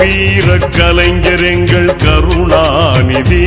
வீர கலைஞர் எங்கள் கருணாநிதி.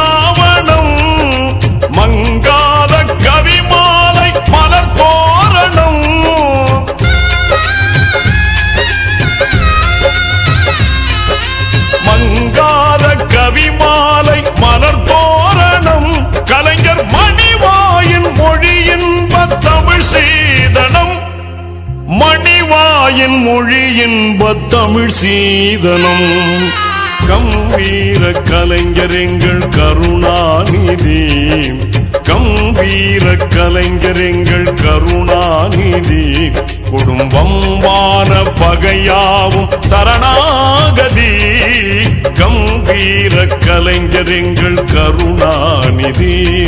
தாயின் மொழியின் தமிழ் சீதனம். கம்பீர கலைஞர் எங்கள் கருணாநிதி. கம்பீர கலைஞர் எங்கள் கருணாநிதி. குடும்பம்பான பகையாவும் சரணாகதி. கம்பீர கலைஞர் எங்கள் கருணாநிதி.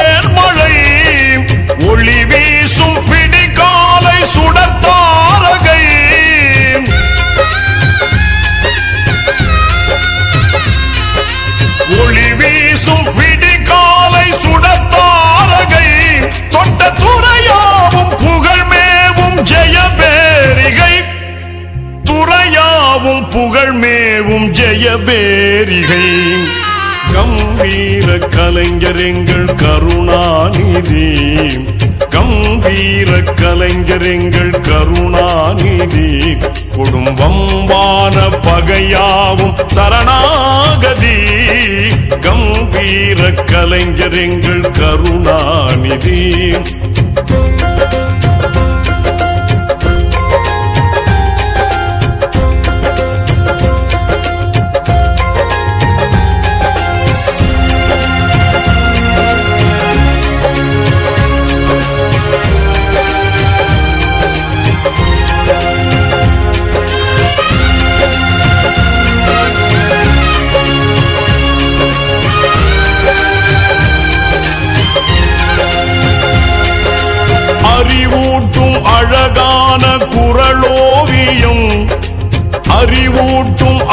ஜெயபேரிகை கம்பீர கலைஞர் எங்கள் கருணாநிதி. கம்பீர கலைஞர் எங்கள் கருணாநிதி. குடும்பம்பான பகையாவும் சரணாகதி. கம்பீர கலைஞர் எங்கள் கருணாநிதி.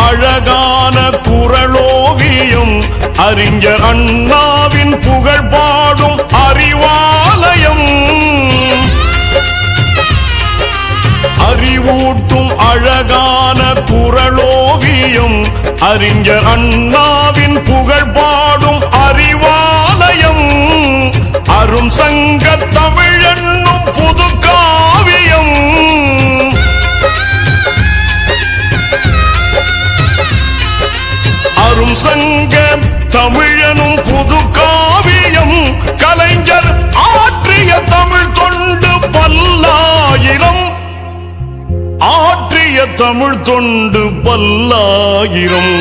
அழகான குரலோவியம் அறிஞர் அண்ணாவின் புகழ் பாடும் அறிவாலயம். அறிவூட்டும் அழகான குரலோவியம் அறிஞர் அண்ணா அரும் சங்க தமிழனும் புது காவியம் கலைஞர் ஆற்றிய தமிழ் தொண்டு பல்லாயிரம். ஆற்றிய தமிழ் தொண்டு பல்லாயிரம்.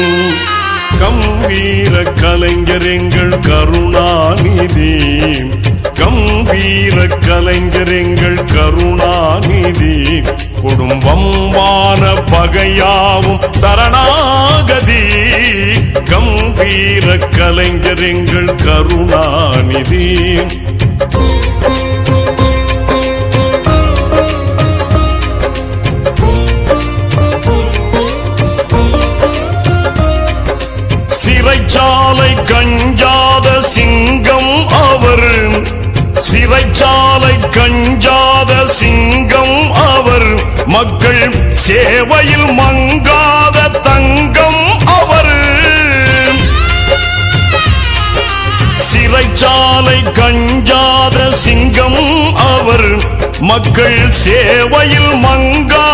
கம்பீர கலைஞர் எங்கள் கருணாநிதி. கம்பீர கலைஞர் எங்கள் கருணாநிதி. குடும்பம்பான பகையாவும் சரணாகதி வீர கலைஞர் எங்கள் கருணாநிதி. சிறைச்சாலை கஞ்சாத சிங்கம் அவர். சிறைச்சாலை கஞ்சாத சிங்கம் அவர். மக்கள் சேவையில் மங்கா மக்கள் சேவையில் மங்கா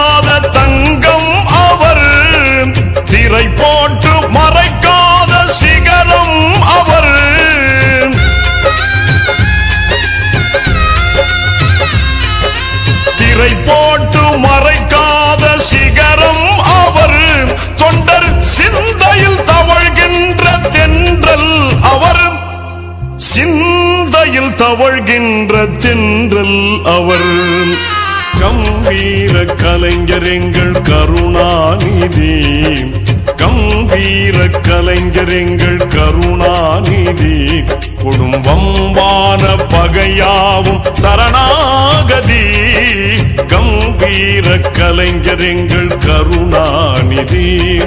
தவழ்கின்ற தென்றல் அவர். கம்பீர கலைஞர் எங்கள் கருணாநிதி. கம்பீர கலைஞர் எங்கள் கருணாநிதி. குடும்பம்பான பகையாவும் சரணாகதி. கம்பீர கலைஞர் எங்கள் கருணாநிதி.